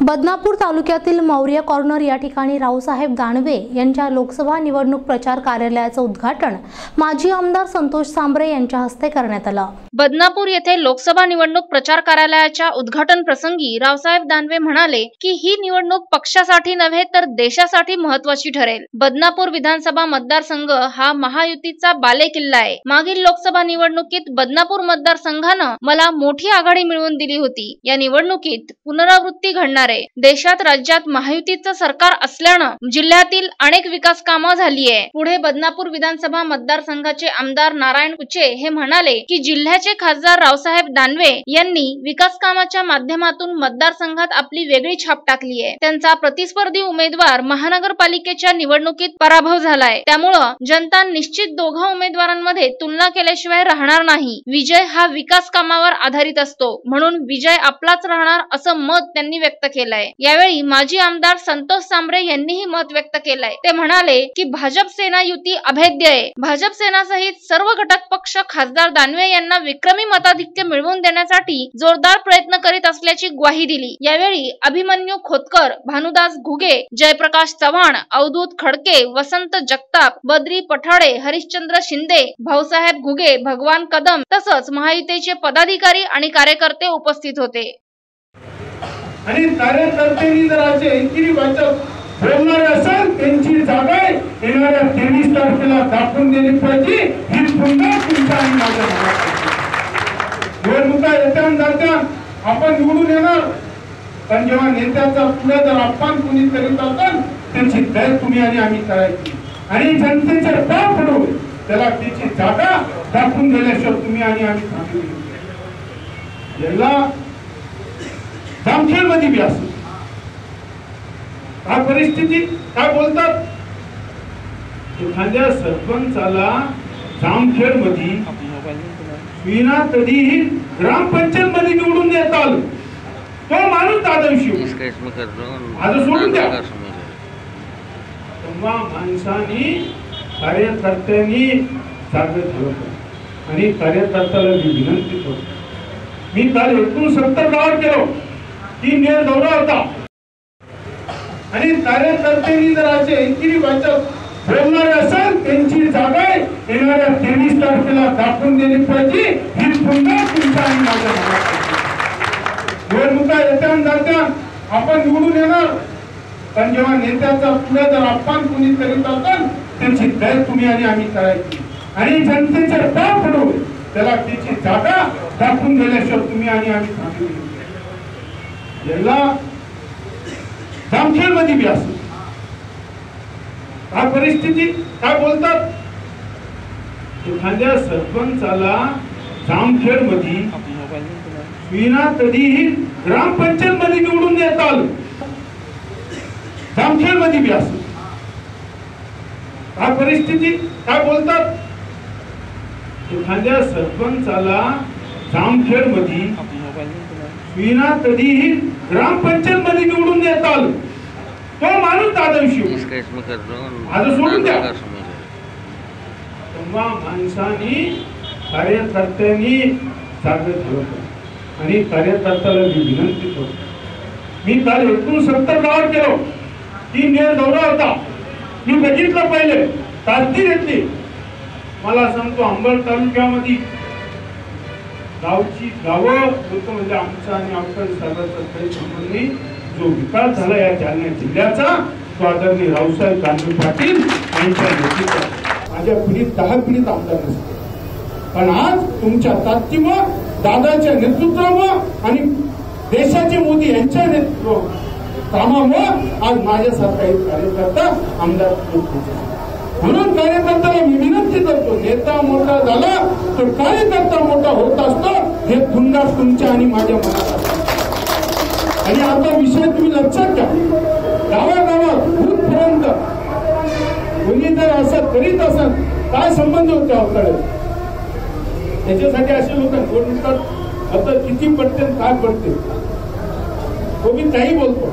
बदनापूर तालुक्यातील मौर्य कॉर्नर या ठिकाणी रावसाहेब दानवे यांच्या लोकसभा निवडणूक प्रचार कार्यालयाचं उद्घाटन माजी आमदार संतोष सांबरे यांच्या हस्ते करण्यात आलं. बदनापूर येथे लोकसभा निवडणूक प्रचार कार्यालयाच्या उद्घाटन प्रसंगी रावसाहेब दानवे म्हणाले की ही निवडणूक पक्षासाठी नव्हे तर देशासाठी महत्वाची ठरेल. बदनापूर विधानसभा मतदारसंघ हा महायुतीचा बालेकिल्ला आहे. मागील लोकसभा निवडणुकीत बदनापूर मतदारसंघानं मला मोठी आघाडी मिळवून दिली होती. या निवडणुकीत पुनरावृत्ती घडणार आहे. देशात राज्यात महायुतीचं सरकार असल्यानं जिल्ह्यातील अनेक विकास कामं झाली आहे पुढे बदनापूर विधानसभा मतदारसंघाचे आमदार नारायण कुचे हे म्हणाले की जिल्ह्याचे खासदार रावसाहेब दानवे यांनी विकास कामाच्या माध्यमातून मतदारसंघात आपली वेगळी छाप टाकली आहे त्यांचा प्रतिस्पर्धी उमेदवार महानगरपालिकेच्या निवडणुकीत पराभव झालाय. त्यामुळं जनता निश्चित दोघा उमेदवारांमध्ये तुलना केल्याशिवाय राहणार नाही. विजय हा विकास कामावर आधारित असतो. म्हणून विजय आपलाच राहणार असं मत त्यांनी व्यक्त केलं. केलाय. यावेळी माजी आमदार संतोष सांबरे यांनीही मत व्यक्त केलंय. ते म्हणाले की भाजप सेना युती अभेद्य आहे. भाजप सेना सहित सर्व घटक पक्ष खासदार दानवे यांना विक्रमी मताधिक्य मिळवून देण्यासाठी जोरदार प्रयत्न करीत असल्याची ग्वाही दिली. यावेळी अभिमन्यू खोतकर भानुदास घुगे जयप्रकाश चव्हाण अवधूत खडके वसंत जगताप बद्री पठाडे हरिश्चंद्र शिंदे भाऊसाहेब घुगे भगवान कदम तसंच महायुतीचे पदाधिकारी आणि कार्यकर्ते उपस्थित होते. आणि कार्यकर्त्यांनी जर असे एकेरी वाचक बोलणारे असेल त्यांची जागा येणाऱ्या तेवीस तारखेला दाखवून दिली पाहिजे. ही पुन्हा तुमच्या आणि माझ्या निवडणुका येत्या जात्या आपण निवडून येणार. पण जेव्हा नेत्याचा पुढे जर अपमान कुणी करीत असेल त्यांची दय तुम्ही आणि आम्ही करायची. आणि जनतेचे पाव पडू त्याला त्याची जागा दाखवून दिल्याशिवाय तुम्ही आणि आम्ही थांबली याला जामखेडमध्ये बी असं. काय परिस्थिती? काय बोलतात? एखाद्या सरपंचाला जामखेडमध्ये विना कधीही ग्रामपंचायत मध्ये निवडून देत आलं तो माणूस दादाविषयी आज सोडून द्या. तेव्हा माणसानी कार्यकर्त्यांनी जागृत झालं आणि कार्यकर्त्याला मी विनंती करतो. मी काल एकोणसत्तर गावात गेलो. तीन दिवस दौरा होता. आणि कार्यकर्त्यांनी जर असे एकेरी वाचक बोलणारे असेल त्यांची जागा येणाऱ्या तेवीस तारखेला दाखवून दिली पाहिजे. ही पुन्हा तुमचा आणि माझ्या निवडणुका येत्या जात्या. आपण निवडून येणार. पण जेव्हा नेत्याचा पुढे जर आपण कुणी करीत असाल त्यांची दय तुम्ही आणि आम्ही करायची. आणि जनतेचे पाय पडून त्याला त्याची जागा दाखवून दिल्याशिवाय तुम्ही आणि आम्ही थांबली याला जामखेडमध्ये बी असू. काय परिस्थिती? काय बोलतात? एखाद्या सरपंचाला जामखेडमध्ये विना कधीही ग्रामपंचायत मध्ये निवडून देत आलं. जामखेडमध्ये बी असू. काय परिस्थिती? काय बोलतात? एखाद्या सरपंचाला जामखेडमध्ये विना कधीही ग्रामपंचायत मध्ये निवडून देत आलं तो माणूस दादा शिव इसका इसमें कर दो आज सोडून द्या. तेव्हा माणसानी कार्यकर्त्यांनी जागे झालं. आणि कार्यकर्त्याला मी विनंती करतो. मी काल एकोणसत्तर गावात गेलो. तीन दिवस दौरा होता. मी बघितलं पहिले. तारती घेतली. मला सांगतो अंबड तालुक्यामध्ये गावची गावं होतं म्हणजे आमचा आणि आमच्या सर्वांचा काही संबंध जो विकास झाला या जालना जिल्ह्याचा तो आदरणीय रावसाहेब गांधी पाटील यांच्या नेतृत्वात. माझ्या पिढीत दहा पिढीत आमदार नसते पण आज तुमच्या ताकदीमुळं दादाच्या नेतृत्वामुळं आणि देशाचे मोदी यांच्या नेतृत्व कामामुळं आज माझ्यासारखा एक कार्यकर्ता आमदार म्हणून कार्यकर्ता विनंती करतो नेता मोठा झाला तर कार्यकर्ता मोठा होत असतो हे पुन्हा तुमच्या आणि माझ्या मनात आणि आता विषय तुम्ही लक्षात घ्या. गावागावात दूरपर्यंत कोणी जर असं करीत असत काय संबंध होते अवकाळे त्याच्यासाठी असे लोक निवडणुकात आता किती पडते काय पडते? तो मी काही बोलतो.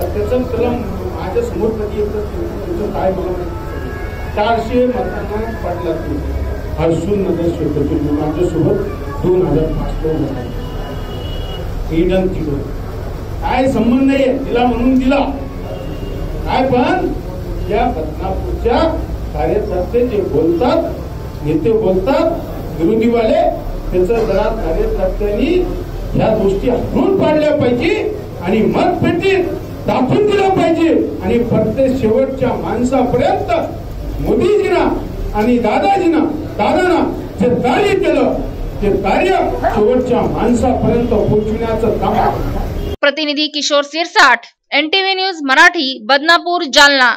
त्याचं त्याला माझ्यासमोर कधी येतं त्याचं काय बोलतो चारशे मतांना पडला तू हर्षून नगर तुम्ही माझ्यासोबत दोन हजार पाच दोन हजार विनंती करतो काय संबंध आहे तिला म्हणून दिला. काय पण? या बदनापूरच्या कार्यकर्ते जे बोलतात नेते बोलतात विरोधीवाले त्याचं जरा कार्यकर्त्यांनी ह्या गोष्टी हटवून पाडल्या पाहिजे आणि मत पेटीत दाखवून दिलं पाहिजे. आणि प्रत्येक शेवटच्या माणसापर्यंत मोदीजीना आणि दादाजीना दादाना जे कार्य केलं ते कार्य शेवटच्या माणसापर्यंत पोहोचण्याचं काम प्रतिनिधी किशोर सिरसाठ एनटीव्ही न्यूज मराठी बदनापूर जालना.